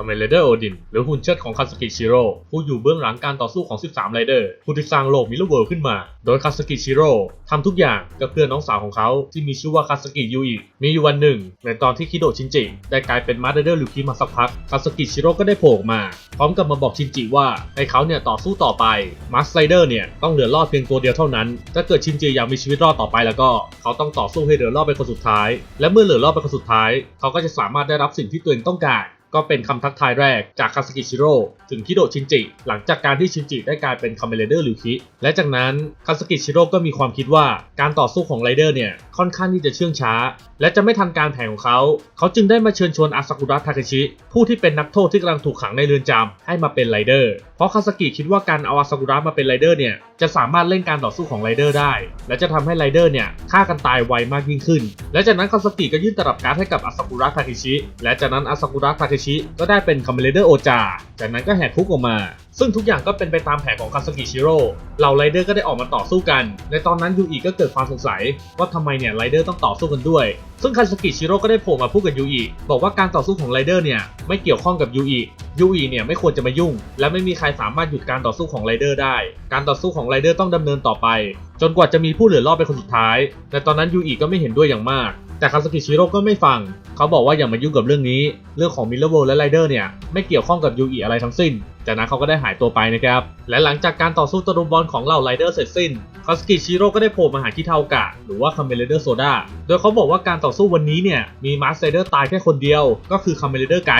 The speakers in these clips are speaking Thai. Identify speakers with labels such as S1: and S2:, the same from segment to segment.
S1: คาเมเลเดอร์โอดินหรือหุ่นเชิดของคาสกิชิโร่ผู้อยู่เบื้องหลังการต่อสู้ของ 13ไรเดอร์ผู้ที่สร้างโลกมิลเลอร์เวิลด์ขึ้นมา โดยคาสกิชิโร่ทำทุกอย่างก็เพื่อน้องสาวของเขาที่มีชื่อว่าคาสกิยูอิมีอยู่วันหนึ่ง ในตอนที่คิโดชินจิได้กลายเป็นมาสเดอร์ลูคิมาสักพักคาสกิชิโร่ก็ได้โผล่มา พร้อมกับมาบอกชินจิว่าให้เขาเนี่ยต่อสู้ต่อไปมาสไลเดอร์เนี่ยต้องเหลือรอดเพียงตัวเดียวเท่านั้น ถ้าเกิดชินจิอยากมีชีวิตรอดต่อไปแล้วก็เขาต้องต่อสู้ให้เหลือรอดเป็นคนสุดท้าย และเมื่อเหลือรอดเป็นคนสุดท้าย เขาก็จะสามารถได้รับสิ่งที่ตัวเองต้องการ ก็เป็นคำทักทายแรกจากคาสกิชิโร่ถึงคิโดชินจิ หลังจากการที่ชินจิได้กลายเป็นคาเมเลเดอร์ลิวคิและจากนั้นคาสกิชิโร่ก็มีความคิดว่าการต่อสู้ของไรเดอร์เนี่ย ค่อนข้างที่จะเชื่องช้า และจะไม่ทันการแผนของเขา เขาจึงได้มาเชิญชวนอาซากุระทาเคชิ ผู้ที่เป็นนักโทษที่กำลังถูกขังในเรือนจำให้มาเป็นไรเดอร์ เพราะคาสกิคิดว่าการเอาอาซากุระมาเป็นไรเดอร์เนี่ยจะสามารถเล่นการต่อสู้ของไรเดอร์ได้ และจะทำให้ไรเดอร์เนี่ยฆ่ากันตายไวมากยิ่งขึ้น และจากนั้นคาสกิก็ยื่นตลับการ์ดให้กับอาซากุระทาเคชิ และจากนั้นอาซากุระทาเคชิก็ได้เป็นคาเมเลเดอร์โอจา จากนั้นก็แหกคุกออกมา ซึ่งทุกอย่างก็เป็นไปตามแผนของคาสกิชิโร่เหล่าไรเดอร์ก็ได้ออกมาต่อสู้กัน ในตอนนั้นยูอิก็เกิดความสงสัยว่าทำไมเนี่ยไรเดอร์ต้องต่อสู้กันด้วย ซึ่งคาสกิชิโร่ก็ได้โผล่มาพูดกับยูอิบอกว่าการต่อสู้ของไรเดอร์เนี่ยไม่เกี่ยวข้องกับยูอิยูอิเนี่ยไม่ควรจะมายุ่ง และไม่มีใครสามารถหยุดการต่อสู้ของไรเดอร์ได้ การต่อสู้ของไรเดอร์ต้องดำเนินต่อไป จนกว่าจะมีผู้เหลือรอดเป็นคนสุดท้ายแต่ตอนนั้นยูอิก็ไม่เห็นด้วยอย่างมาก แต่คาสกิชิโร่ก็ไม่ฟัง เขาบอกว่าอย่ามายุ่งกับเรื่องนี้ เรื่องของมิลเลอร์โวและไรเดอร์เนี่ย ไม่เกี่ยวข้องกับยูอิอะไรทั้งสิ้น จากนั้นเขาก็ได้หายตัวไปนะครับ และหลังจากการต่อสู้ตะลุมบอลของเหล่าไรเดอร์เสร็จสิ้น คาสกิชิโร่ก็ได้โผล่มาหาคิเทากะ หรือว่าคาเมเลเดอร์โซดา โดยเขาบอกว่าการต่อสู้วันนี้เนี่ยมีมาสไรเดอร์ตายแค่คนเดียว ก็คือคาเมเลเดอร์ไก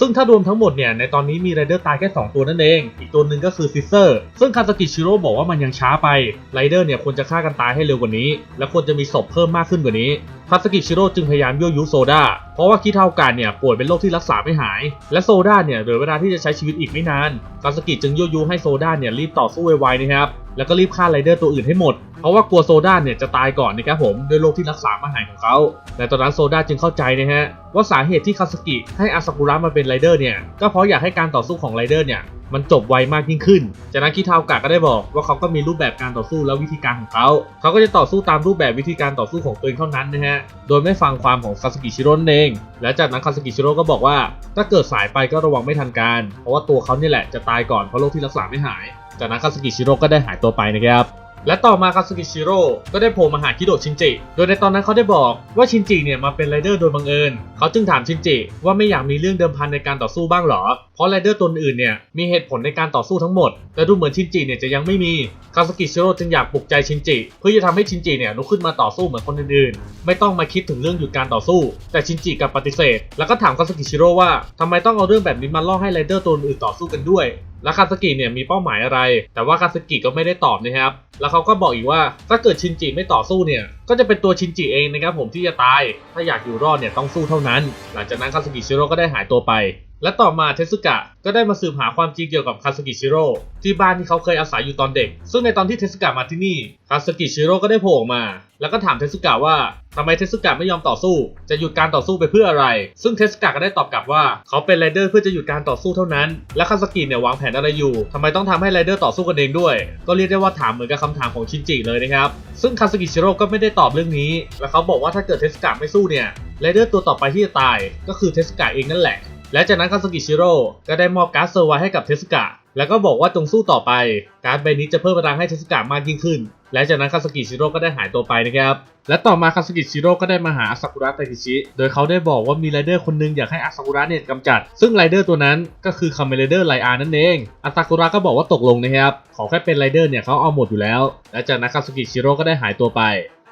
S1: ซึ่งถ้ารวมทั้งหมดเนี่ยในตอนนี้มีไรเดอร์ตายแค่ 2 ตัวนั่นเอง อีกตัวหนึ่งก็คือซิสเซอร์ ซึ่งคาสกิชิโร่บอกว่ามันยังช้าไปไรเดอร์เนี่ยควรจะฆ่ากันตายให้เร็วกว่านี้ และควรจะมีศพเพิ่มมากขึ้นกว่านี้คาสกิชิโร่จึงพยายามยั่วยุโซดาเพราะว่าคิเทากะเนี่ยป่วยเป็นโรคที่รักษาไม่หาย และโซดาเนี่ยเหลือเวลาที่จะใช้ชีวิตอีกไม่นานคาสกิจึงยั่วยุให้โซดาเนี่ยรีบต่อสู้ไวๆนะครับแล้วก็รีบฆ่าไรเดอร์ตัวอื่นให้หมด เพราะว่ากลัวโซดาเนี่ยจะตายก่อนนะครับผมด้วยโรคที่รักษาไม่หายของเขาและตอนนั้นโซดาจึงเข้าใจนะฮะว่าสาเหตุที่คาสกิให้อาซากุระมาเป็นไรเดอร์เนี่ยก็เพราะอยากให้การต่อสู้ของไรเดอร์เนี่ย มันจบไวมากยิ่งขึ้น จากนั้นคิทาวกะก็ได้บอกว่าเขาก็มีรูปแบบการต่อสู้และวิธีการของเขา เขาก็จะต่อสู้ตามรูปแบบวิธีการต่อสู้ของตัวเองเท่านั้นนะฮะ โดยไม่ฟังความของคาสกิชิโร่นั่นเอง และจากนั้นคาสกิชิโร่ก็บอกว่า ถ้าเกิดสายไปก็ระวังไม่ทันการ เพราะว่าตัวเขาเนี่ยแหละจะตายก่อนเพราะโรคที่รักษาไม่หาย จากนั้นคาสกิชิโร่ก็ได้หายตัวไปนะครับ และต่อมาคาสกิชิโร่ก็ได้โผล่มาหาคิโดชินจิ โดยในตอนนั้นเขาได้บอกว่าชินจิเนี่ยมาเป็นไรเดอร์โดยบังเอิญ เขาจึงถามชินจิว่าไม่อยากมีเรื่องเดิมพันในการต่อสู้บ้างหรอ เพราะไรเดอร์ตัวอื่นเนี่ยมีเหตุผลในการต่อสู้ทั้งหมด แต่ดูเหมือนชินจิเนี่ยจะยังไม่มี คาสกิชิโร่จึงอยากปลุกใจชินจิ เพื่อจะทำให้ชินจิเนี่ยลุกขึ้นมาต่อสู้เหมือนคนอื่นๆ ไม่ต้องมาคิดถึงเรื่องหยุดการต่อสู้ แต่ชินจิกับปฏิเสธ แล้วก็ถามคาสกิชิโร่ว่าทำไมต้องเอาเรื่องแบบนี้มาล่อให้ไรเดอร์ตัวอื่นต่อสู้กันด้วยแล้วคาสกิเนี่ยมีเป้าหมายอะไร แต่ว่าคาสกิก็ไม่ได้ตอบนะครับ แล้วเขาก็บอกอีกว่าถ้าเกิดชินจิไม่ต่อสู้เนี่ย ก็จะเป็นตัวชินจิเองนะครับผมที่จะตาย ถ้าอยากอยู่รอดเนี่ยต้องสู้เท่านั้น หลังจากนั้นคาสกิชิโร่ก็ได้หายตัวไป และต่อมาเทสึกะก็ได้มาสืบหาความจริงเกี่ยวกับคาสกิชิโร่ที่บ้านที่เขาเคยอาศัยอยู่ตอนเด็ก ซึ่งในตอนที่เทสึกะมาที่นี่คาสกิชิโร่ก็ได้โผล่มา แล้วก็ถามเทสึกะว่าทำไมเทสึกะไม่ยอมต่อสู้ จะหยุดการต่อสู้ไปเพื่ออะไร ซึ่งเทสึกะก็ได้ตอบกลับว่าเขาเป็นไรเดอร์เพื่อจะหยุดการต่อสู้เท่านั้น และคาสกิเนี่ยวางแผนอะไรอยู่ทำไมต้องทำให้ไรเดอร์ต่อสู้กันเองด้วย ก็เรียกได้ว่าถามเหมือนกับคำถามของชินจิเลยนะครับ ซึ่งคาสกิชิโร่ก็ไม่ได้ตอบเรื่องนี้ และเขาบอกว่าถ้าเกิดเทสึกะไม่สู้เนี่ยไรเดอร์ตัวต่อไปที่จะตาย ก็คือเทสึกะเองนั่นแหละ และจากนั้นคาสกิชิโร่ก็ได้มอบการ์ดเซอร์ไวให้กับเทสกะ แล้วก็บอกว่าจงสู้ต่อไป การ์ดใบนี้จะเพิ่มพลังให้เทสกะมากยิ่งขึ้น และจากนั้นคาสกิชิโร่ก็ได้หายตัวไปนะครับ และต่อมาคาสกิชิโร่ก็ได้มาหาอาซากุระไตคิชิ โดยเขาได้บอกว่ามีไรเดอร์คนหนึงอยากให้อาซากุระเนี่ยกำจัด ซึ่งไรเดอร์ตัวนั้นก็คือคาเมเลเดอร์ไลอานั่นเอง อาซากุระก็บอกว่าตกลงนะครับ ขอแค่เป็นไรเดอร์เนี่ยเขาเอาหมดอยู่แล้ว และจากนั้นคาสกิชิโร่ก็ได้หายตัวไป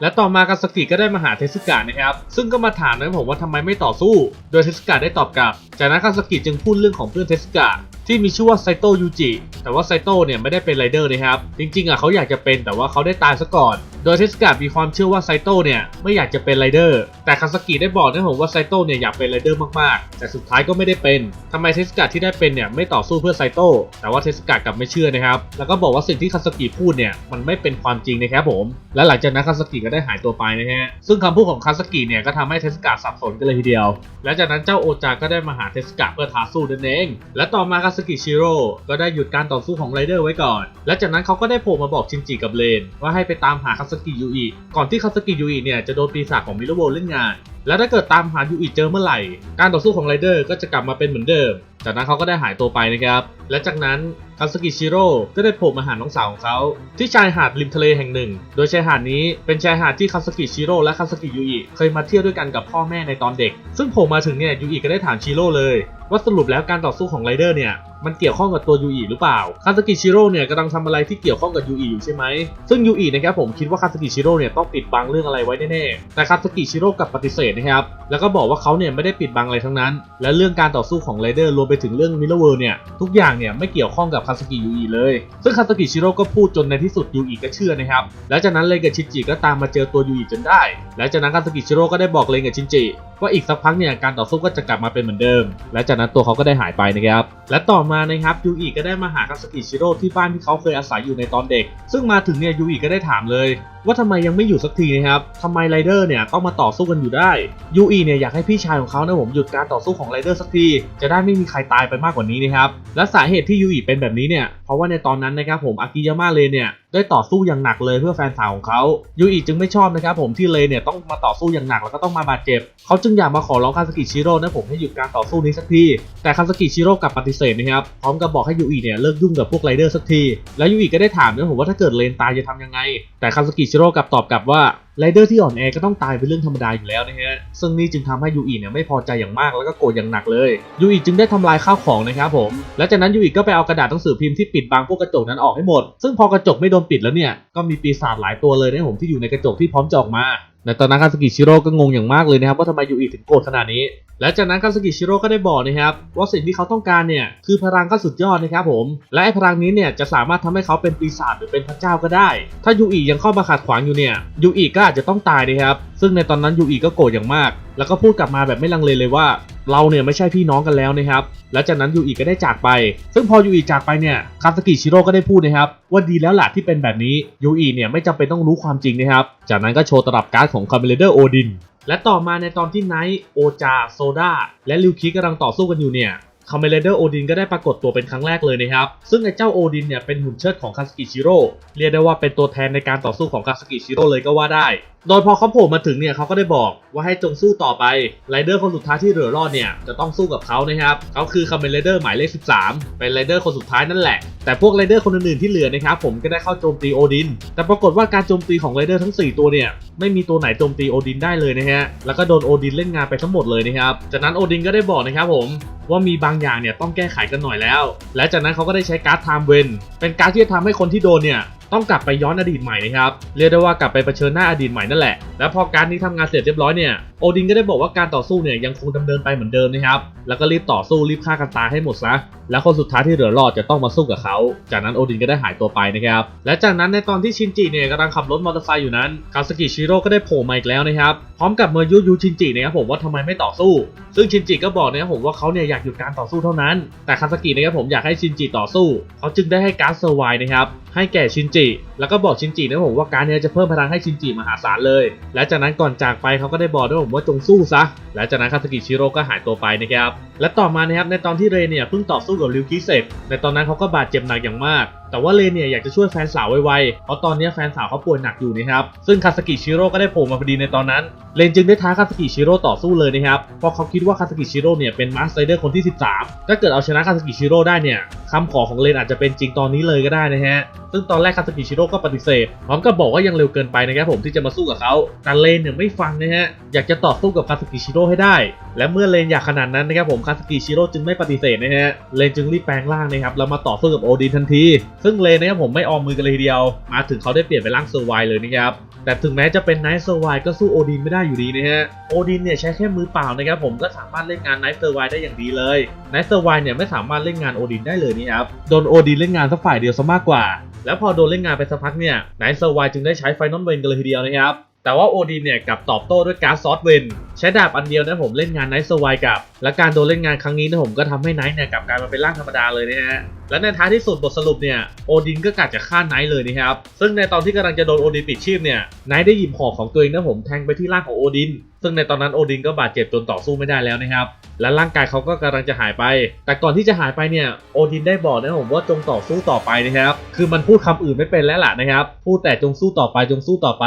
S1: และต่อมาคาสกิก็ได้มาหาเทสึกะนะครับ ซึ่งก็มาถามนะผมว่าทำไมไม่ต่อสู้ โดยเทสึกะได้ตอบกลับ จากนั้นคาสกิจึงพูดเรื่องของเพื่อนเทสึกะ ที่มีชื่อว่าไซโตยูจิแต่ว่าไซโตเนี่ยไม่ได้เป็นไรเดอร์นะครับ จริงๆอะเขาอยากจะเป็นแต่ว่าเขาได้ตายซะก่อน โดยเทสกะมีความเชื่อว่าไซโตเนี่ยไม่อยากจะเป็นไรเดอร์แต่คาสกิได้บอกนะผมว่าไซโตเนี่ยอยากเป็นไรเดอร์มากๆ แต่สุดท้ายก็ไม่ได้เป็นทำไมเทสกะที่ได้เป็นเนี่ยไม่ต่อสู้เพื่อไซโตแต่ว่าเทสกะกลับไม่เชื่อนะครับ แล้วก็บอกว่าสิ่งที่คาสกิพูดเนี่ยมันไม่เป็นความจริงนะครับผม และหลังจากนั้นคาสกิก็ได้หายตัวไปนะฮะซึ่งคำพูดของคาสกิเนี่ยก็ทำให้เทสกะสับสนกันเลยทีเดียว และจากนั้นเจ้าโอจาก็ได้มาหาเทสกะเพื่อท้าสู้นั่นเองและต่อมาคาสกิชิโร่ก็ได้หยุดการต่อสู้ของไรเดอร์ไว้ก่อน และจากนั้นเขาก็ได้โผล่มาบอกชินจิกับเลน ว่าให้ไปตามหาคาสกิยูอิก่อนที่คาสกิยูอิเนี่ยจะโดนปีศาจของมิโรโวเล่นงาน และถ้าเกิดตามหายูอิเจอเมื่อไหร่ การต่อสู้ของไรเดอร์ก็จะกลับมาเป็นเหมือนเดิม จากนั้นเขาก็ได้หายตัวไปนะครับ และจากนั้นาสกิชิโร่ก็ได้โผล่มาหาน้องสาวของเขาที่ชายหาดริมทะเลแห่งหนึ่ง โดยชายหาดนี้เป็นชายหาดที่คาสกิชิโร่และคาสกิยูอิเคยมาเที่ยวด้วยกันกับพ่อแม่ในตอนเด็ก ซึ่งโผล่มาถึงเนี่ยยูอิก็ได้ถามชิโร่เลย ว่าสรุปแล้วการต่อสู้ของไรเดอร์เนี่ยมันเกี่ยวข้องกับตัวยูอิหรือเปล่าคาสกิชิโร่เนี่ยกำลังทำอะไรที่เกี่ยวข้องกับยูอิอยู่ใช่ไหมซึ่งยูอินะครับผมคิดว่าคาสกิชิโร่เนี่ยต้องปิดบังเรื่องอะไรไว้แน่ๆแต่คาสกิชิโร่กับปฏิเสธนะครับแล้วก็บอกว่าเขาเนี่ยไม่ได้ปิดบังอะไรทั้งนั้น และเรื่องการต่อสู้ของไรเดอร์รวมไปถึงเรื่องมิลเลอร์เวิร์เนี่ยทุกอย่างเนี่ยไม่เกี่ยวข้องกับคาสกิยูอิเลย ซึ่งคาสกิชิโร่ก็พูดจนในที่สุดยูอิก็เชื่อนะครับแล้วจากนั้นเลกับชินจิก็ตามมาเจอตัวยูอิจนได้ และจากนั้นคาสกิชิโร่ก็ได้บอกเลกับชินจิว่าอีกสักพักเนี่ยการต่อสู้ก็จะกลับมาเป็นเหมือนเดิม และจากนั้นตัวเขาก็ได้หายไปนะครับและต่อมามานะครับยูอิก็ได้มาหาคาสกิชิโร่ที่บ้านที่เขาเคยอาศัยอยู่ในตอนเด็ก ซึ่งมาถึงเนี่ยยูอิก็ได้ถามเลย ว่าทำไมยังไม่อยู่สักทีนะครับทำไมไรเดอร์เนี่ยต้องมาต่อสู้กันอยู่ได้ยูอิเนี่ยอยากให้พี่ชายของเขานะผมหยุดการต่อสู้ของไรเดอร์สักที จะได้ไม่มีใครตายไปมากกว่านี้นะครับ และสาเหตุที่ยูอิเป็นแบบนี้เนี่ย เพราะว่าในตอนนั้นนะครับผมอากิยาม่าเลเนี่ยได้ต่อสู้อย่างหนักเลยเพื่อแฟนสาวของเขายูอิจึงไม่ชอบนะครับผมที่เลเนี่ยต้องมาต่อสู้อย่างหนักแล้วก็ต้องมาบาดเจ็บ เขาจึงอยากมาขอร้องคาสกิชิโร่นะผมให้หยุดการต่อสู้นี้สักที แต่คาสกิชิโร่กลับปฏิเสธนะครับ พร้อมกับบอกให้ยูอิเนี่ยเลิกยุ่งกับพวกไรเดอร์สักที แล้วยูอิก็ได้ถามนะผมว่าถ้าเกิดเลนตายจะทำยังไง แต่คาสกิจิโร่กลับตอบกลับว่าไรเดอร์ที่อ่อนแอก็ต้องตายเป็นเรื่องธรรมดาอยู่แล้วนะฮะ ซึ่งนี่จึงทำให้ยูอิเนี่ยไม่พอใจอย่างมากแล้วก็โกรธอย่างหนักเลยยูอิจึงได้ทำลายข้าวของนะครับผม และจากนั้นยูอิก็ไปเอากระดาษหนังสือพิมพ์ที่ปิดบังพวกกระจกนั้นออกให้หมด ซึ่งพอกระจกไม่โดนปิดแล้วเนี่ย ก็มีปีศาจหลายตัวเลยนะผมที่อยู่ในกระจกที่พร้อมจะออกมา ในตอนนั้นคาสกิชิโร่ก็งงอย่างมากเลยนะครับว่าทำไมยูอิถึงโกรธขนาดนี้ และจากนั้นคาสกิชิโร่ก็ได้บอกนะครับว่าสิ่งที่เขาต้องการเนี่ยคือพลังขั้นสุดยอดนะครับผม และไอ้พลังนี้เนี่ยจะสามารถทำให้เขาเป็นปีศาจหรือเป็นพระเจ้าก็ได้ ถ้ายูอิยังเข้ามาขัดขวางอยู่เนี่ยยูอิก็อาจจะต้องตายนะครับซึ่งในตอนนั้นยูอิก็โกรธอย่างมากแล้วก็พูดกลับมาแบบไม่ลังเลเลยว่า เราเนี่ยไม่ใช่พี่น้องกันแล้วนะครับและจากนั้นยูอิก็ได้จากไป ซึ่งพอยูอิจากไปเนี่ยคาสกิชิโร่ก็ได้พูดนะครับว่าดีแล้วล่ะที่เป็นแบบนี้ยูอิเนี่ยไม่จำเป็นต้องรู้ความจริงนะครับจากนั้นก็โชว์ตลับการ์ดของคาเมเลเดอร์โอดินและต่อมาในตอนที่ไนท์โอจาโซดาและลิวคิกำลังต่อสู้กันอยู่เนี่ยคาเมเลเดอร์โอดินก็ได้ปรากฏตัวเป็นครั้งแรกเลยนะครับ ซึ่งไอ้เจ้าโอดินเนี่ยเป็นหุ่นเชิดของคาสกิชิโร่ เรียกได้ว่าเป็นตัวแทนในการต่อสู้ของคาสกิชิโร่เลยก็ว่าได้ โดยพอเขาโผล่มาถึงเนี่ยเขาก็ได้บอกว่าให้จงสู้ต่อไปไรเดอร์คนสุดท้ายที่เหลือรอดเนี่ยจะต้องสู้กับเขานะครับเขาคือคาเมเลเดอร์หมายเลข 13 เป็นไรเดอร์คนสุดท้ายนั่นแหละ แต่พวกไรเดอร์คนอื่นๆที่เหลือนะครับผมก็ได้เข้าโจมตีโอดิน แต่ปรากฏว่าการโจมตีของไรเดอร์ทั้ง 4 ตัวเนี่ยไม่มีตัวไหนโจมตีโอดินได้เลยนะฮะแล้วก็โดนโอดินเล่นงานไปทั้งหมดเลยนะครับจากนั้นโอดินก็ได้บอกนะครับผมว่ามีบางอย่างเนี่ยต้องแก้ไขกันหน่อยแล้ว และจากนั้นเขาก็ได้ใช้การ์ดไทม์เวนเป็นการ์ดที่จะทำให้คนที่โดนเนี่ยต้องกลับไปย้อนอดีตใหม่นะครับ เรียกได้ว่ากลับไปเผชิญหน้าอดีตใหม่นั่นแหละ และพอการนี้ทำงานเสร็จเรียบร้อยเนี่ย โอดินก็ได้บอกว่าการต่อสู้เนี่ยยังคงดำเนินไปเหมือนเดิมนะครับ แล้วก็รีบต่อสู้รีบฆ่ากันตายให้หมดซะ แล้วคนสุดท้ายที่เหลือรอดจะต้องมาสู้กับเขา จากนั้นโอดินก็ได้หายตัวไปนะครับ และจากนั้นในตอนที่ชินจิเนี่ยกำลังขับรถมอเตอร์ไซค์อยู่นั้น คาสกิชิโร่ก็ได้โผล่มาอีกแล้วนะครับ พร้อมกับเมายุยูชินจินะครับผมว่าทำไมไม่ต่อสู้ ซึ่งชินจิก็บอกนะครับผมว่าเขาเนี่ยอยากหยุดการต่อสู้เท่านั้น แต่คาสกินะครับผมอยากให้ชินจิต่อสู้ เขาจึงได้ให้การ์ดเซอร์ไวนะครับ ให้แก่ชินจิ แล้วก็บอกชินจินะผมว่าการนี้จะเพิ่มพลังให้ชินจิมหาศาลเลย และจากนั้นก่อนจากไปเขาก็ได้บอกด้วยผมว่าจงสู้ซะ และจากนั้นคาสกิชิโร่ก็หายตัวไปนะครับ และต่อมานะครับในตอนที่เรเนี่ยเพิ่งต่อสู้กับริวคิเสร็จในตอนนั้นเขาก็บาดเจ็บหนักอย่างมาก แต่ว่าเลนเนี่ยอยากจะช่วยแฟนสาวไวๆ เพราะตอนนี้แฟนสาวเขาป่วยหนักอยู่นะครับ ซึ่งคาสกิชิโร่ก็ได้โผล่มาพอดีในตอนนั้น เลนจึงได้ท้าคาสกิชิโร่ต่อสู้เลยนะครับ เพราะเขาคิดว่าคาสกิชิโร่เนี่ยเป็นมาสเตอร์เดอร์คนที่ 13 ถ้าเกิดเอาชนะคาสกิชิโร่ได้เนี่ยคำขอของเลนอาจจะเป็นจริงตอนนี้เลยก็ได้นะฮะ ซึ่งตอนแรกคาสกิชิโร่ก็ปฏิเสธ พร้อมกับบอกว่ายังเร็วเกินไปนะครับผมที่จะมาสู้กับเขาแต่เลนเนี่ยไม่ฟังนะฮะ อยากจะต่อสู้กับคาสกิชิโร่ให้ได้ และเมื่อเลนอยากขนาดนั้นนะครับผมคาสกิชิโร่จึงไม่ปฏิเสธนะฮะ เลนจึงรีบแปลงร่างนะครับแล้วมาต่อสู้กับโอดินทันทีซึ่งเลนนะครับผมไม่ออมมือกันเลยทีเดียว มาถึงเขาได้เปลี่ยนเป็นร่างเซอร์ไวเลยนะครับแต่ถึงแม้จะเป็นไนท์เซอร์ไวก็สู้โอดินไม่ได้อยู่ดีนะฮะโอดินเนี่ยใช้แค่มือเปล่านะครับผมก็สามารถเล่นงานไนท์เซอร์ไวได้อย่างดีเลยไนท์เซอร์ไวเนี่ยไม่สามารถเล่นงานโอดินได้เลยนี่ครับโดนโอดินเล่นงานสักฝ่ายเดียวซะมากกว่า แล้วพอโดนเล่นงานไปสักพักเนี่ยไนท์เซอร์ไวจึงได้ใช้ไฟนอลเวนกันเลยทีเดียวนะครับ แต่ว่าโอดินเนี่ยกับตอบโต้ด้วยการซอสเวนใช้ดาบอันเดียวนะผมเล่นงานไนท์เซอร์ไวกับ และการโดนเล่นงานครั้งนี้นะผมก็ทำให้ไนท์เนี่ยกลับกลายมาเป็นร่างธรรมดาเลยนะฮะและในท้ายที่สุดบทสรุปเนี่ยโอดินก็กะจะฆ่าไนท์เลยนะครับซึ่งในตอนที่กำลังจะโดนโอดินปิดชีพเนี่ยไนท์ได้หยิบหอกของตัวเองนะผมแทงไปที่ร่างของโอดิน ซึ่งในตอนนั้นโอดินก็บาดเจ็บจนต่อสู้ไม่ได้แล้วนะครับและร่างกายเขาก็กำลังจะหายไป แต่ก่อนที่จะหายไปเนี่ยโอดินได้บอกนะผมว่าจงต่อสู้ต่อไปนะครับคือมันพูดคำอื่นไม่เป็นแล้วล่ะนะครับพูดแต่จงสู้ต่อไปจงสู้ต่อไป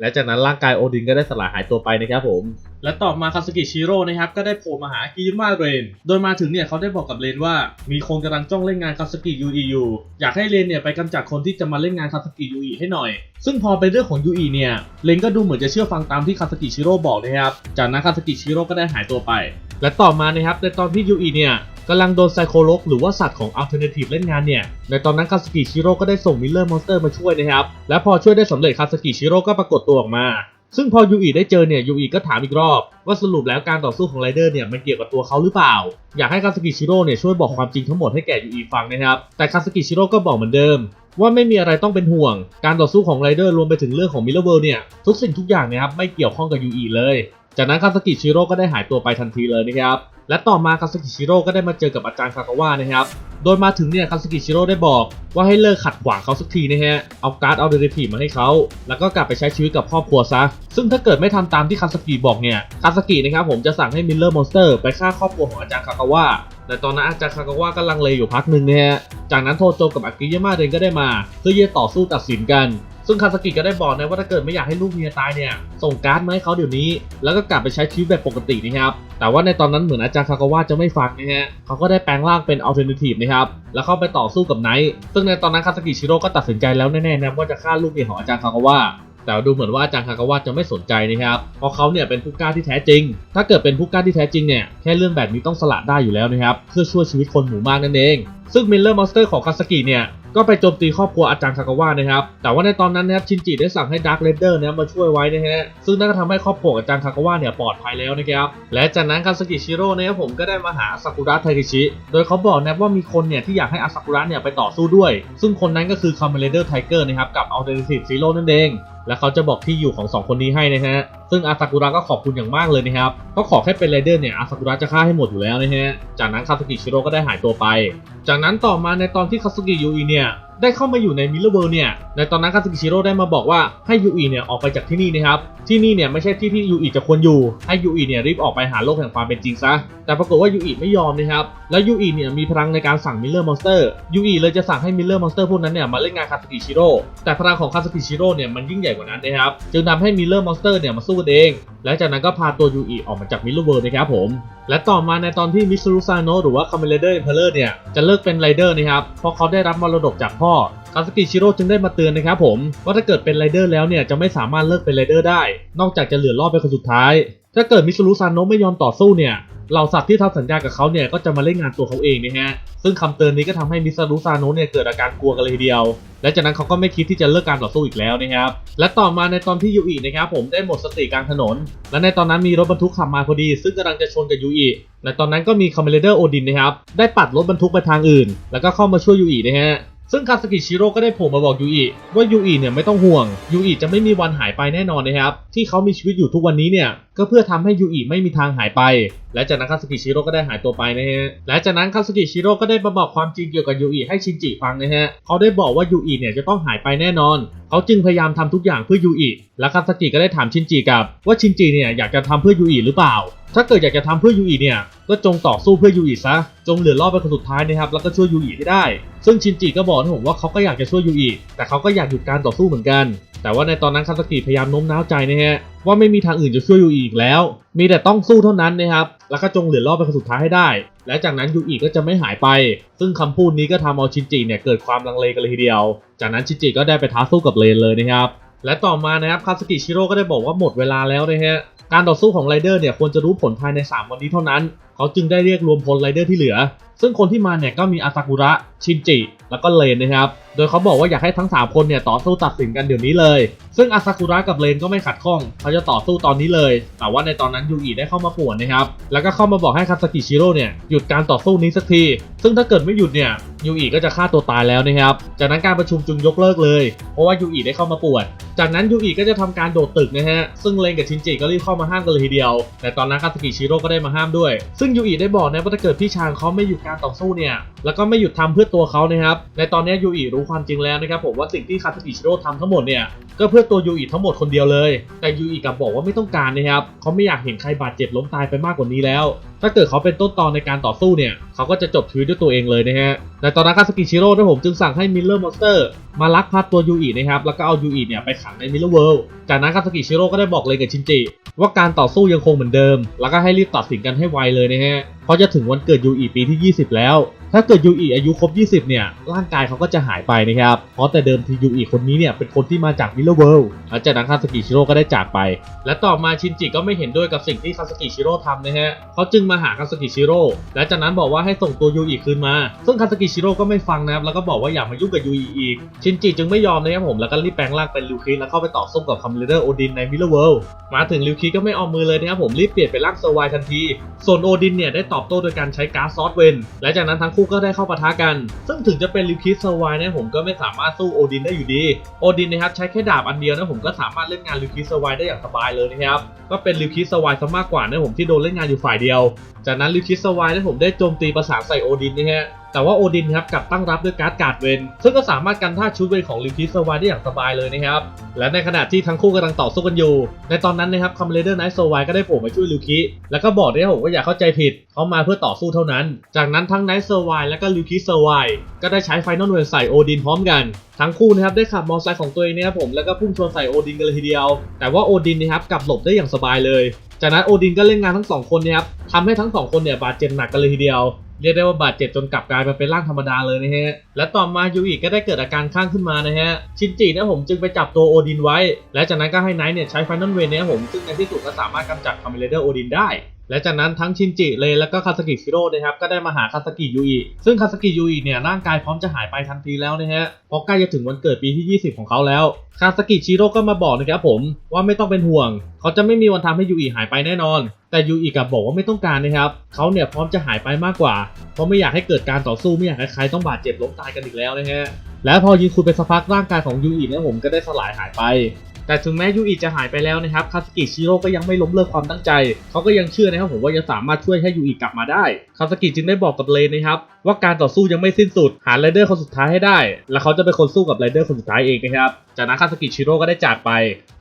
S1: และจากนั้นร่างกายโอดินก็ได้สลายหายตัวไปนะครับผม และต่อมาคาสกิชิโร่นะครับก็ได้โผล่มาหากิยมาเรน โดยมาถึงเนี่ยเขาได้บอกกับเรนว่ามีคนกำลังจ้องเล่นงานคาสกิยูอีอยู่ อยากให้เรนเนี่ยไปกำจัดคนที่จะมาเล่นงานคาสกิยูอีให้หน่อย ซึ่งพอเป็นเรื่องของยูอีเนี่ยเรนก็ดูเหมือนจะเชื่อฟังตามที่คาสกิชิโร่บอกนะครับ จากนั้นคาสกิชิโร่ก็ได้หายตัวไป และต่อมานะครับในตอนที่ยูอีเนี่ย กำลังโดนไซโคโลกหรือว่าสัตว์ของอัลเทอร์เนทีฟเล่นงานเนี่ย ในตอนนั้นคาสกิชิโร่ก็ได้ส่งมิลเลอร์มอนสเตอร์มาช่วยนะครับ และพอช่วยได้สำเร็จคาสกิชิโร่ก็ปรากฏตัวออกมา ซึ่งพอยูอีได้เจอเนี่ยยูอีก็ถามอีกรอบ ว่าสรุปแล้วการต่อสู้ของไรเดอร์เนี่ยมันเกี่ยวกับตัวเขาหรือเปล่า อยากให้คาสกิชิโร่เนี่ยช่วยบอกความจริงทั้งหมดให้แก่ยูอีฟังนะครับแต่คาสกิชิโร่ก็บอกเหมือนเดิมว่าไม่มีอะไรต้องเป็นห่วง การต่อสู้ของไรเดอร์รวมไปถึงเรื่องของมิลเลอร์เวิลด์เนี่ยทุกสิ่งทุกอย่างนี่ยครับไม่เกี่ยวข้องกับยูอีเลย จากนั้นคาสกิชิโร่ก็ได้หายตัวไปทันทีเลยนะครับ และต่อมาคาสกิชิโร่ก็ได้มาเจอกับอาจารย์คากาวะนะครับ โดยมาถึงเนี่ยคาสกิชิโร่ได้บอกว่าให้เลิกขัดขวางเขาสักทีนะฮะ เอาการ์ดเอาเดริทีมาให้เขา แล้วก็กลับไปใช้ชีวิตกับครอบครัวซะ ซึ่งถ้าเกิดไม่ทำตามที่คาสกิบอกเนี่ย คาสกินะครับผมจะสั่งให้มิลเลอร์มอนสเตอร์ไปฆ่าครอบครัวของอาจารย์คากาวะแต่ตอนนั้นอาจารย์คากาวะก็ลังเลอยู่พักหนึ่งนะฮะ จากนั้นโทโจกับอากิยาม่าเรนก็ได้มา เพื่อที่จะต่อสู้ตัดสินกัน ซึ่งคาสกิก็ได้บอกนะว่าถ้าเกิดไม่อยากให้ลูกเมียตายเนี่ย ส่งการ์ดมาให้เขาเดี๋ยวนี้ แล้วก็กลับไปใช้ชีวิตแบบปกตินะครับ แต่ว่าในตอนนั้นเหมือนอาจารย์คากาวะจะไม่ฟังนะฮะเขาก็ได้แปลงร่างเป็นอัลเทอร์เนทีฟนะครับ แล้วเข้าไปต่อสู้กับไนท์ซึ่งในตอนนั้นคาสกิชิโร่ก็ตัดสินใจแล้วแน่ๆนะว่าจะฆ่าลูกเมียของอาจารย์คากาวะแต่ดูเหมือนว่าอาจารย์คากาวะจะไม่สนใจนะครับ เพราะเขาเนี่ยเป็นผู้กล้าที่แท้จริง ถ้าเกิดเป็นผู้กล้าที่แท้จริงเนี่ย แค่เรื่องแบบนี้ต้องสละได้อยู่แล้วนะครับ เพื่อช่วยชีวิตคนหมู่มากนั่นเอง ซึ่งมิลเลอร์มอนสเตอร์ของคาสกิเนี่ย ก็ไปโจมตีครอบครัวอาจารย์คากาวะนะครับ แต่ว่าในตอนนั้นนะครับชินจิได้สั่งให้ดาร์คเรดเดอร์เนี่ยมาช่วยไว้นะฮะ ซึ่งนั่นก็ทำให้ครอบครัวอาจารย์คากาวะเนี่ยปลอดภัยแล้วนะครับ และจากนั้นคาสกิชิโร่นะครับผมก็ได้มาหาซากุระไทกิชิ โดยเขาบอกนะว่ามีคนเนี่ยที่อยากให้อาซากุระเนี่ยไปต่อสู้ด้วย ซึ่งคนนั้นก็คือคาเมเลเดอร์ไทเกอร์นะครับกับอัลเทอร์เนทีฟซีโร่นั่นเอง และเขาจะบอกที่อยู่ของ 2 คนนี้ให้นะฮะ ซึ่งอาซากุระก็ขอบคุณอย่างมากเลยนะครับ ก็ขอแค่เป็นไรเดอร์เนี่ยอาซากุระจะฆ่าให้หมดอยู่แล้วนะฮะ จากนั้นคาสกิชิโร่ก็ได้หายตัวไป จากนั้นต่อมาในตอนที่คาสกิยูอีเนี่ย ได้เข้ามาอยู่ในมิลเลอร์เวิลด์เนี่ย ในตอนนั้นคาสกิชิโร่ได้มาบอกว่าให้ยูอีเนี่ยออกไปจากที่นี่นะครับ ที่นี่เนี่ยไม่ใช่ที่ที่ยูอีจะควรอยู่ ให้ยูอีเนี่ยรีบออกไปหาโลกแห่งความเป็นจริงซะ แต่ปรากฏว่ายูอีไม่ยอมนะครับ แล้วยูอีเนี่ยมีพลังในการสั่งมิลเลอร์มอนสเตอร์ยูอีเลยจะสั่งให้มิลเลอร์มอนสเตอร์พวกนั้นเนี่ยมาเล่นงานคาสกิชิโร่ แต่พลังของคาสกิชิโร่เนี่ยมันยิ่งใหญ่กว่านั้นนะครับ จึงทำให้มิลเลอร์มอนสเตอร์เนี่ยมาสู้กันเองและจากนั้นก็พาตัวยูอีออกมาจากมิลเลอร์เวิลด์นะครับผม และต่อมาในตอนที่มิสซูรุซาโนหรือว่าคาเมเลเดอร์เพลเลอร์เนี่ยจะเลิกเป็นไรเดอร์นะครับ เพราะเขาได้รับมรดกจากพ่อคาสกิชิโร่จึงได้มาเตือนนะครับผม ว่าถ้าเกิดเป็นไรเดอร์แล้วเนี่ยจะไม่สามารถเลิกเป็นไรเดอร์ได้ นอกจากจะเหลือรอดเป็นคนสุดท้าย ถ้าเกิดมิสซูรุซานโนะไม่ยอมต่อสู้เนี่ยเหล่าสัตว์ที่ทำสัญญากับเขาเนี่ยก็จะมาเล่นงานตัวเขาเองนะฮะ ซึ่งคำเตือนนี้ก็ทำให้มิสซูรุซานโนะเนี่ยเกิดอาการกลัวกันเลยทีเดียว และจากนั้นเขาก็ไม่คิดที่จะเลิกการต่อสู้อีกแล้วนะครับ และต่อมาในตอนที่ยูอินะครับผมได้หมดสติกลางถนน และในตอนนั้นมีรถบรรทุกขับมาพอดี ซึ่งกำลังจะชนกับยูอิในตอนนั้นก็มีคอมเมเลเดอร์โอดินนะครับได้ปัดรถบรรทุกไปทางอื่น แล้วก็เข้ามาช่วยยูอินะฮะ ซึ่งคาสกิชิโร่ก็ได้โผล่มาบอกยูอิว่ายูอิเนี่ยไม่ต้องห่วงยูอิจะไม่มีวันหายไปแน่นอนนะครับที่เขามีชีวิตอยู่ทุกวันนี้เนี่ยก็เพื่อทำให้ยูอิไม่มีทางหายไป และจากนั้นคาสกิชิโร่ก็ได้หายตัวไปนะฮะและจากนั้นคาสกิชิโร่ก็ได้มาบอกความจริงเกี่ยวกับยูอิให้ชินจิฟังนะฮะเขาได้บอกว่ายูอิเนี่ยจะต้องหายไปแน่นอน เขาจึงพยายามทำทุกอย่างเพื่อยูอิและคาสกิก็ได้ถามชินจิกับ ว่าชินจิเนี่ยอยากจะทำเพื่อยูอิหรือเปล่า ถ้าเกิดอยากจะทำเพื่อยูอิเนี่ยก็จงต่อสู้เพื่อยูอิซะจงเหลือรอดเป็นคนสุดท้ายนะครับแล้วก็ช่วยยูอิให้ได้ ซึ่งชินจิก็บอกนะผมว่าเขาก็อยากจะช่วยยูอิแต่เขาก็อยากหยุดการต่อสู้เหมือนกัน แต่ว่าในตอนนั้นคาสกิพยายามโน้มน้าวใจนะฮะ ว่าไม่มีทางอื่นจะช่วยยูอิอีกแล้ว มีแต่ต้องสู้เท่านั้นนะครับแล้วก็จงเหลือรอดเป็นคนสุดท้ายให้ได้ และจากนั้นยูอีก็จะไม่หายไป ซึ่งคำพูดนี้ก็ทำเอาชินจิเนี่ยเกิดความลังเลกันเลยทีเดียว จากนั้นชินจิก็ได้ไปท้าสู้กับเลนเลยนะครับและต่อมานะครับคาสกิชิโร่ก็ได้บอกว่าหมดเวลาแล้วนะฮะการต่อสู้ของไรเดอร์เนี่ยควรจะรู้ผลภายใน 3 วันนี้เท่านั้น เขาจึงได้เรียกรวมพลไรเดอร์ที่เหลือ ซึ่งคนที่มาเนี่ยก็มีอาซากุระ ชินจิ แล้วก็เลนนะครับ โดยเขาบอกว่าอยากให้ทั้ง 3 คนเนี่ยต่อสู้ตัดสินกันเดี๋ยวนี้เลย ซึ่งอาซากุระกับเลนก็ไม่ขัดข้อง เขาจะต่อสู้ตอนนี้เลย แต่ว่าในตอนนั้นยูอิได้เข้ามาป่วนนะครับ แล้วก็เข้ามาบอกให้คาสกิชิโร่เนี่ยหยุดการต่อสู้นี้สักที ซึ่งถ้าเกิดไม่หยุดเนี่ยยูอิก็จะฆ่าตัวตายแล้วนะครับ จากนั้นการประชุมจึงยกเลิกเลย เพราะว่ายูอิได้เข้ามาป่วน จากนั้นยูอิก็จะทำการโดดตึกนะฮะ ซึ่งเลนกับชินจิก็รีบเข้ามาห้ามกันเลยทีเดียว แต่ตอนนั้นคาสกิชิโร่ก็ได้มาห้ามด้วยซึ่งึ่งยูอิได้บอกนะว่าถ้าเกิดพี่ชายของเขาไม่อยู่การต่อสู้เนี่ย แล้วก็ไม่หยุดทำเพื่อตัวเขานะครับ ในตอนนี้ยูอิรู้ความจริงแล้วนะครับผมว่าสิ่งที่คาสกิชิโร่ทำทั้งหมดเนี่ยก็เพื่อตัวยูอิทั้งหมดคนเดียวเลย แต่ยูอิกลับบอกว่าไม่ต้องการนะครับเขาไม่อยากเห็นใครบาดเจ็บล้มตายไปมากกว่านี้แล้ว ถ้าเกิดเขาเป็นต้นตอนในการต่อสู้เนี่ยเขาก็จะจบชีวิตด้วยตัวเองเลยนะฮะในตอนนั้นคาสกิชิโร่นะผมจึงสั่งให้มิลเลอร์มอนสเตอร์มาลักพาตัวยูอินะครับแล้วก็เอายูอิเนี่ยไปขังในมิลเลอร์เวิลด์จากนั้นคาสกิชิโร่ก็ได้บอกเลยกับชินจิว่าการต่อสู้ยังคงเหมือนเดิม แล้วก็ให้รีบตัดสินกันให้ไวเลยนะฮะเพราะจะถึงวันเกิดยูอิปีที่ 20 แล้ว ถ้าเกิดยูอิอายุครบ 20 เนี่ย ร่างกายเขาก็จะหายไปนะครับ เพราะแต่เดิมทียูอิคนนี้เนี่ย เป็นคนที่มาจากมิลเลอร์เวิลด์หลังจากนั้นคาสกิชิโร่ก็ได้จากไป และต่อมาชินจิก็ไม่เห็นด้วยกับสิ่งที่คาสกิชิโร่ทำนะฮะเขาจึงมาหาคาสกิชิโร่และจากนั้นบอกว่าให้ส่งตัวยูอิคืนมา ซึ่งคาสกิชิโร่ก็ไม่ฟังนะครับแล้วก็บอกว่าอย่ามายุ่งกับยูอิอีกชินจิจึงไม่ยอมนะครับผมแล้วก็รีบแปลงร่างเป็นลิวคิแล้วเข้าไปต่อสู้กับคัมเลเดอร์โอดินในมิลเลอร์เวิลด์มาถึงลิวคิก็ไม่ออมมือเลยนะครับผมรีบเปลี่ยนเป็นร่างเซอร์ไวทันทีส่วนโอดินเนี่ยได้ตอบโต้โดยการใช้การ์ดซอสเวนและจากนั้นทั้งคู่ก็ได้เข้าปะทะกัน ซึ่งถึงจะเป็นลิวคิสสวายนะผมก็ไม่สามารถสู้โอดินได้อยู่ดี โอดินนะครับใช้แค่ดาบอันเดียวนะผมก็สามารถเล่นงานลิวคิสสวายได้อย่างสบายเลยนะครับ ก็เป็นลิวคิสสวายซะมากกว่านะผมที่โดนเล่นงานอยู่ฝ่ายเดียว จากนั้นลิวคิสวายนะผมได้โจมตีประสานใส่โอดินนะฮะ แต่ว่าโอดินครับกลับตั้งรับด้วยการ์ดการ์ดเวนซึ่งก็สามารถกันท่าชุดเวนของลิวคิสวายได้อย่างสบายเลยนะครับ และในขณะที่ทั้งคู่กำลังต่อสู้กันอยู่ ในตอนนั้นนะครับคอมเลเดอร์ไนท์โซวายก็ได้โผล่มาช่วยลิวคิแล้วก็บอกด้วยผมว่าอย่าเข้าใจผิดเขามาเพื่อต่อสู้เท่านั้น จากนั้นทั้งไนท์โซวายและก็ลิวคิสวายก็ได้ใช้ไฟนอลเวนใส่โอดินพร้อมกันทั้งคู่นะครับได้ขับมอเตอร์ไซค์ของตัวเองนะครับผมแล้วก็พุ่งชนใส่โอดินกันเลยทีเดียว แต่ว่าโอดินนะครับกลับหลบได้อย่างสบายเลย จากนั้นโอดินก็เล่นงานทั้งสองคนนะครับทำให้ทั้งสองคนเนี่ยบาดเจ็บหนักกันเลยทีเดียว เรียกได้ว่าบาดเจ็บจนกลับกลายมาเป็นร่างธรรมดาเลยนะฮะ และต่อมายูอิก็ได้เกิดอาการข้างขึ้นมานะฮะ ชินจินะผมจึงไปจับตัวโอดินไว้ และจากนั้นก็ให้ไนท์เนี่ยใช้ไฟนอลเวนนะครับผมซึ่งในที่สุดก็สามารถกำจัดคาเมเลเดอร์โอดินได้ และจากนั้นทั้งชินจิเลยแล้วก็คาสกิชิโร่นะครับก็ได้มาหาคาสกิยูอิซึ่งคาสกิยูอิเนี่ยร่างกายพร้อมจะหายไปทันทีแล้วนะฮะเพราะใกล้จะถึงวันเกิดปีที่ 20 ของเขาแล้วคาสกิชิโร่ก็มาบอกนะครับผมว่าไม่ต้องเป็นห่วง เขาจะไม่มีวันทำให้ยูอิหายไปแน่นอน แต่ยูอิกลับบอกว่าไม่ต้องการนะครับเขาเนี่ยพร้อมจะหายไปมากกว่า เพราะไม่อยากให้เกิดการต่อสู้ไม่อยากให้ใครต้องบาดเจ็บล้มตายกันอีกแล้วนะฮะและพอยิงคุยไปสักพักร่างกายของยูอิเนี่ยผมก็ได้สลายหายไป แต่ถึงแม้ยูอิจะหายไปแล้วนะครับคาสกิชิโร่ก็ยังไม่ล้มเลิกความตั้งใจ เขาก็ยังเชื่อนะครับผมว่าจะสามารถช่วยให้ยูอิกลับมาได้ คาสกิจึงได้บอกกับเลนนะครับว่าการต่อสู้ยังไม่สิ้นสุด หาไรเดอร์คนสุดท้ายให้ได้ และเขาจะเป็นคนสู้กับไรเดอร์คนสุดท้ายเองนะครับ จากนั้นคาสกิชิโร่ก็ได้จากไป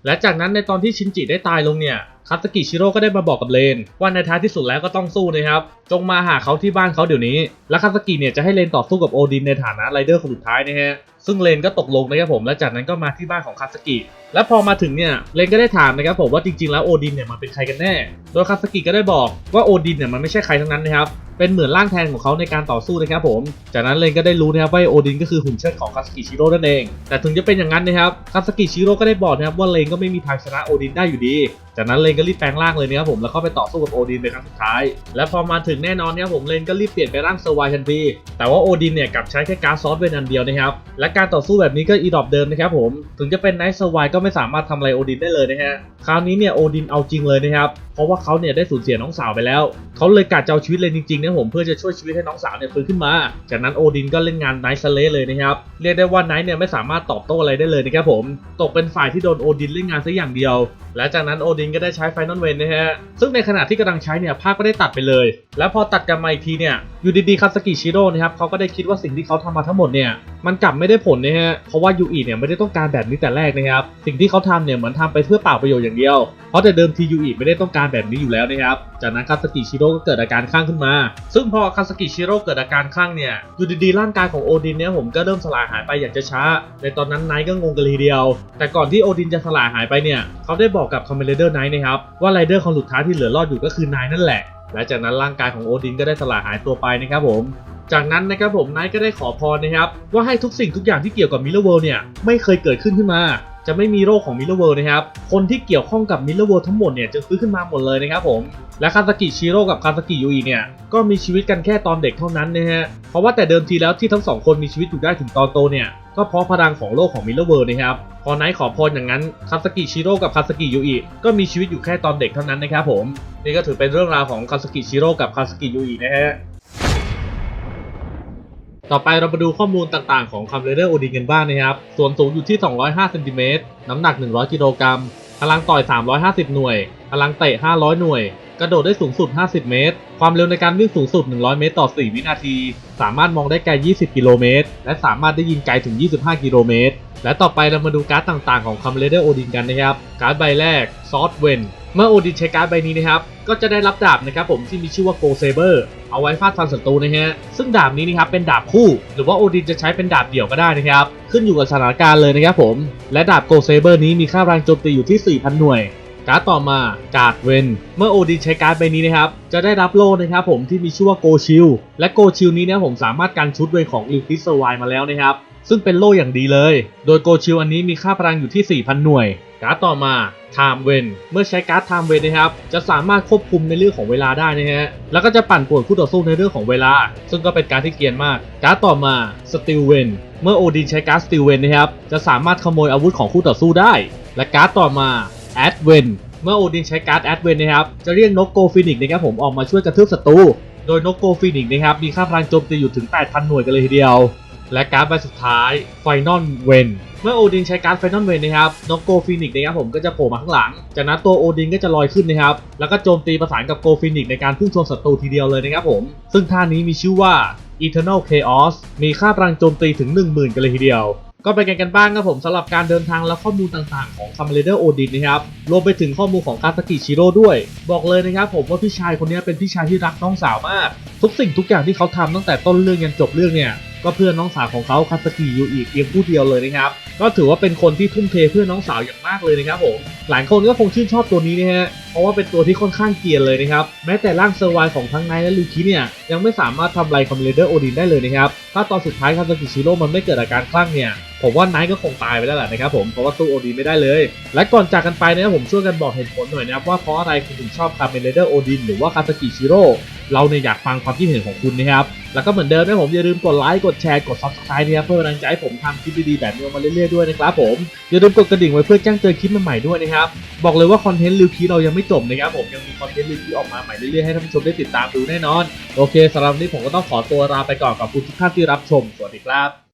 S1: และจากนั้นในตอนที่ชินจิได้ตายลงเนี่ยคาสกิชิโร่ก็ได้มาบอกกับเลน ว่าในท้ายที่สุดแล้วก็ต้องสู้นะครับ จงมาหาเขาที่บ้านเขาเดี๋ยวนี้ และคาสกิเนี่ยจะให้เลนต่อสู้กับโอดินในฐานะไรเดอร์คนสุดท้ายนะฮะซึ่งเลนก็ตกลงนะครับผม และจากนั้นก็มาที่บ้านของคาสกิ และพอมาถึงเนี่ย เลนก็ได้ถามนะครับผมว่าจริงๆ แล้วโอดินเนี่ยมันเป็นใครกันแน่ โดยคาสกิก็ได้บอกว่าโอดินเนี่ยมันไม่ใช่ใครทั้งนั้นนะครับ เป็นเหมือนร่างแทนของเขาในการต่อสู้นะครับผม จากนั้นเลนก็ได้รู้นะครับว่าโอดินก็คือหุ่นเชิดของคาสกิชิโร่นั่นเอง แต่ถึงจะเป็นอย่างนั้นนะครับคาสกิชิโร่ก็ได้บอกนะครับว่าเลนก็ไม่มีทางชนะโอดินได้อยู่ดี จากนั้นเลนก็รีบแปลงร่างเลยนะครับผมแล้วเข้าไปต่อสู้กับโอดินเป็นครั้งสุดท้าย และพอมาถึงแน่นอนเนี่ยผมเลนก็รีบเปลี่ยนไปร่างเซอร์ไวทันทีแต่ว่าโอดินเนี่ยกลับใช้แค่การ์ดซอสเป็นอันเดียวนะครับและการต่อสู้แบบนี้ก็อีดอบเดิมนะครับผมถึงจะเป็นไนท์เซอร์ไวก็ไม่สามารถทำอะไรโอดินได้เลยนะฮะคราวนี้เนี่ยโอดินเอาจริงเลยนะครับ เพราะว่าเขาเนี่ยได้สูญเสียน้องสาวไปแล้ว เขาเลยกะจะเอาชีวิตเลยจริงๆนะผมเพื่อจะช่วยชีวิตให้น้องสาวเนี่ยฟื้นขึ้นมา จากนั้นโอดินก็เล่นงานไนท์สเลเลยนะครับเรียกได้ว่าไนท์เนี่ยไม่สามารถตอบโต้อะไรได้เลยนะครับผมตกเป็นฝ่ายที่โดนโอดินเล่นงานซะอย่างเดียว และจากนั้นโอดินก็ได้ใช้ไฟนอลเวนนะฮะซึ่งในขณะที่กำลังใช้เนี่ยภาพก็ได้ตัดไปเลย แล้วพอตัดกลับมาอีกทีเนี่ยอยู่ดีๆคาสกิชิโร่นะครับเขาก็ได้คิดว่าสิ่งที่เขาทำมาทั้งหมดเนี่ยมันกลับไม่ได้ผลนะฮะเพราะว่ายูอิเนี่ยไม่ได้ต้องการแบบนี้แต่แรกนะครับสิ่งที่เขาทำเนี่ยเหมือนทำไปเพื่อเปล่าประโยชน์อย่างเดียวเพราะแต่เดิมทียูอิไม่ได้ต้องการแบบนี้อยู่แล้วนะครับ จากนั้นคาสกิชิโร่ก็เกิดอาการคลั่งขึ้นมา ซึ่งพอคาสกิชิโร่เกิดอาการคลั่งเนี่ยอยู่ดีๆร่างกายของโอดินเนี่ยผมก็เริ่มสลายหายไปอย่างจะช้าในตอนนั้นไนท์ก็งงกันเลยเดียว แต่ก่อนที่โอดินจะสลายหายไปเนี่ยเขาได้บอกกับคอมเมเดอร์ไนท์นะครับว่าไรเดอร์คนสุดท้ายที่เหลือรอดอยู่ก็คือนายนั่นแหละและจากนั้นร่างกายของโอดินก็ได้สลายหายตัวไปนะครับผมจากนั้นนะครับผมไนท์ก็ได้ขอพรนะครับว่าให้ทุกสิ่งทุกอย่างที่เกี่ยวกับมิลเลอร์เวิลเนี่ยไม่เคยเกิดขึ้นขึ้นมา จะไม่มีโรคของมิลเลอร์เวิลด์นะครับ คนที่เกี่ยวข้องกับมิลเลอร์เวิลด์ทั้งหมดเนี่ยจะฟื้นขึ้นมาหมดเลยนะครับผม และคาสกิชิโร่กับคาสกิยูอิเนี่ยก็มีชีวิตกันแค่ตอนเด็กเท่านั้นนะฮะ เพราะว่าแต่เดิมทีแล้วที่ทั้งสองคนมีชีวิตอยู่ได้ถึงตอนโตเนี่ยก็เพราะพลังของโลกของมิลเลอร์เวิลด์นะครับ พอไนท์ขอพรอย่างนั้นคาสกิชิโร่กับคาสกิยูอิก็มีชีวิตอยู่แค่ตอนเด็กเท่านั้นนะครับผม นี่ก็ถือเป็นเรื่องราวของคาสกิชิโร่กับคาสกิยูอินะฮะ ต่อไปเรามาดูข้อมูลต่างๆของคัมเรเดอร์โอดินกันบ้างนะครับ ส่วนสูงอยู่ที่ 205เซนติเมตรน้ำหนัก 100 กิโลกรัม พลังต่อย 350 หน่วย พลังเตะ 500 หน่วย กระโดดได้สูงสุด 50 เมตร ความเร็วในการวิ่งสูงสุด 100 เมตรต่อ 4 วินาที สามารถมองได้ไกล 20 กิโลเมตร และสามารถได้ยิงไกลถึง 25 กิโลเมตร และต่อไปเรามาดูการ์ดต่างๆของคัมเลเดอร์โอดินกันนะครับ การ์ดใบแรกซอ t เวน เมื่อโอดินใช้การ์ดใบนี้นะครับ ก็จะได้รับดาบนะครับผมที่มีชื่อว่าโกเซเบอร์เอาไว้ฟาดฟันศัตรูนะฮะ ซึ่งดาบนี้นะครับเป็นดาบคู่ หรือว่าโอดินจะใช้เป็นดาบเดี่ยวก็ได้นะครับ ขึ้นอยู่กับสถานการณ์เลยนะครับผม และดาบโกเซเบอร์นี้มีค่าแรงโจมตีอยู่ที่ 4,000 หน่วย การ์ดต่อมาการ์ดเวนเมื่อโอดินใช้การ์ดใบนี้นะครับ จะได้รับโล่นะครับผมที่มีชื่อว่าโกชิล และโกชิลนี้นะผมสามารถกันชุดเวของลิวคิสไวมาแล้วนะครับ ซึ่งเป็นโล่อย่างดีเลย โดยโกชิลอันนี้มีค่าพลังอยู่ที่ 4,000 หน่วย การ์ดต่อมา Time Wen เมื่อใช้การ์ด Time Wen นะครับ จะสามารถควบคุมในเรื่องของเวลาได้นะฮะ แล้วก็จะปั่นป่วนคู่ต่อสู้ในเรื่องของเวลา ซึ่งก็เป็นการดที่เกียนมาก การ์ดต่อมา Steel Wen เมื่อโอดินใช้การ์ด Steel Wen นะครับ จะสามารถขโมยอาวุธของคู่ต่อสู้ได้ และการ์ดต่อมา Ad Wen เมื่อโอดินใช้การ์ด Ad Wen นะครับ จะเรียกนกโกฟินิกนะครับผมออกมาช่วยกระทืบศัตรู โดยนกโกฟินิกนะครับมีค่าพลังโจมตีอยู่ถึง 8,000 หน่วยกันเลยทีเดียว และการ์ดใบสุดท้าย Final Wen เมื่อโอดินใช้การ์ด Final Wen นะครับนกโกฟินิกนะครับผมก็จะโผล่มาข้างหลัง จากนั้นตัวโอดินก็จะลอยขึ้นนะครับแล้วก็โจมตีประสานกับโกฟินิกในการพุ่งชนศัตรูทีเดียวเลยนะครับผมซึ่งท่านี้มีชื่อว่า Eternal Chaos มีค่าพลังโจมตีถึง 10,000 กันเลยทีเดียว ก็ไปกันกันบ้างครับผมสำหรับการเดินทางและข้อมูลต่างๆของ c a m e r a d e r Odin นะครับ รวมไปถึงข้อมูลของคาสกิชิโร่ด้วย บอกเลยนะครับผมว่าพี่ชายคนนี้เป็นพี่ชายที่รักน้องสาวมาก ทุกสิ่งทุกอย่างที่เขาทำตั้งแต่ต้นเรื่องยันจบเรื่องเนี่ย ก็เพื่อน้องสาวของเขาคาสกิยูอีกเพียงผู้เดียวเลยนะครับ ก็ถือว่าเป็นคนที่ทุ่มเทเพื่อน้องสาวอย่างมากเลยนะครับผมหลายคนก็คงชื่นชอบตัวนี้นะฮะเพราะว่าเป็นตัวที่ค่อนข้างเกียนเลยนะครับแม้แต่ร่างเซอร์ไวของทั้งไนท์และลูคิเนี่ยยังไม่สามารถทำลายคอมเลเดอร์โอดินได้เลยนะครับถ้าตอนสุดท้ายคาซากิชิโร่มันไม่เกิดอาการคลั่งเนี่ยผมว่าไนท์ก็คงตายไปแล้วแหละนะครับผมเพราะว่าสู้โอดินไม่ได้เลย และก่อนจากกันไปนะครับผมช่วยกันบอกเหตุผลหน่อยนะครับว่าเพราะอะไรคุณถึงชอบคาเมเลเดอร์โอดินหรือว่าคาซากิชิโร่เราเนี่ยอยากฟังความคิดเห็นของคุณนะครับ แล้วก็เหมือนเดิมนะผมอย่าลืมกดไลค์กดแชร์กด subscribe นะครับเพื่อเป็นกำลังใจให้ผมทำคลิปดีๆแบบนี้ออกมาเรื่อยๆด้วยนะครับผมอย่าลืมกดกระดิ่งไว้เพื่อแจ้งเตือนคลิปใหม่ๆด้วยนะครับบอกเลยว่าคอนเทนต์ลิวคีเรายังไม่จบนะครับผมยังมีคอนเทนต์ลิวคีออกมาใหม่เรื่อยๆให้ท่านผู้ชมได้ติดตามดูแน่นอน โอเคสำหรับวันนี้ผมก็ต้องขอตัวลาไปก่อนกับคุณทุกท่านที่รับชมสวัสดีครับ